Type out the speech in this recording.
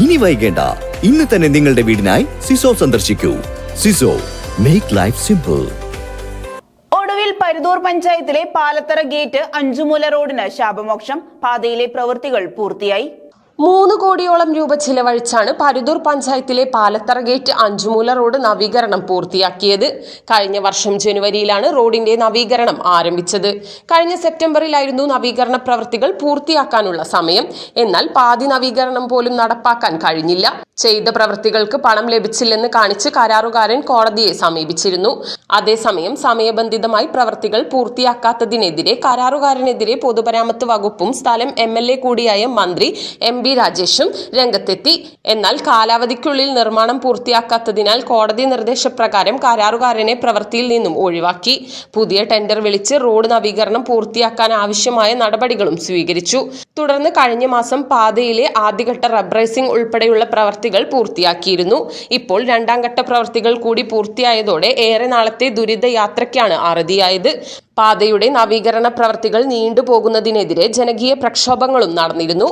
ഇനി വൈകേണ്ട. ഇന്ന് തന്നെ നിങ്ങളുടെ വീടിനായി സിസോ സന്ദർശിക്കൂ. സിസോ മേക്ക് ലൈഫ് സിമ്പിൾ ഒടുവിൽ പരുതൂർ പഞ്ചായത്തിലെ പാലത്തറ ഗേറ്റ് അഞ്ചുമൂല റോഡിന് ശാപമോക്ഷം. പാതയിലെ പ്രവൃത്തികൾ പൂർത്തിയായി. മൂന്ന് കോടിയോളം രൂപ ചിലവഴിച്ചാണ് പരുതൂർ പഞ്ചായത്തിലെ പാലത്തറ ഗേറ്റ് അഞ്ചുമൂല റോഡ് നവീകരണം പൂർത്തിയാക്കിയത്. കഴിഞ്ഞ വർഷം ജനുവരിയിലാണ് റോഡിന്റെ നവീകരണം ആരംഭിച്ചത്. കഴിഞ്ഞ സെപ്റ്റംബറിലായിരുന്നു നവീകരണ പ്രവൃത്തികൾ പൂർത്തിയാക്കാനുള്ള സമയം. എന്നാൽ പാതി നവീകരണം പോലും നടപ്പാക്കാൻ കഴിഞ്ഞില്ല. ചെയ്ത പ്രവൃത്തികൾക്ക് പണം ലഭിച്ചില്ലെന്ന് കാണിച്ച് കരാറുകാരൻ കോടതിയെ സമീപിച്ചിരുന്നു. അതേസമയം സമയബന്ധിതമായി പ്രവൃത്തികൾ പൂർത്തിയാക്കാത്തതിനെതിരെ കരാറുകാരനെതിരെ പൊതുമരാമത്ത് വകുപ്പും സ്ഥലം എം കൂടിയായ മന്ത്രി എം ബി രാജേഷും രംഗത്തെത്തി. എന്നാൽ കാലാവധിക്കുള്ളിൽ നിർമ്മാണം പൂർത്തിയാക്കാത്തതിനാൽ കോടതി നിർദ്ദേശപ്രകാരം കരാറുകാരനെ പ്രവൃത്തിയിൽ നിന്നും ഒഴിവാക്കി. പുതിയ ടെൻഡർ വിളിച്ച് റോഡ് നവീകരണം പൂർത്തിയാക്കാൻ ആവശ്യമായ നടപടികളും സ്വീകരിച്ചു. തുടർന്ന് കഴിഞ്ഞ മാസം പാതയിലെ ആദ്യഘട്ട റബ്രൈസിംഗ് ഉൾപ്പെടെയുള്ള പ്രവർത്തികൾ പൂർത്തിയാക്കിയിരുന്നു. ഇപ്പോൾ രണ്ടാം ഘട്ട പ്രവർത്തികൾ കൂടി പൂർത്തിയായതോടെ ഏറെ നാളത്തെ ദുരിത യാത്രയ്ക്കാണ് അറുതിയായത്. പാതയുടെ നവീകരണ പ്രവർത്തികൾ നീണ്ടുപോകുന്നതിനെതിരെ ജനകീയ പ്രക്ഷോഭങ്ങളും നടന്നിരുന്നു.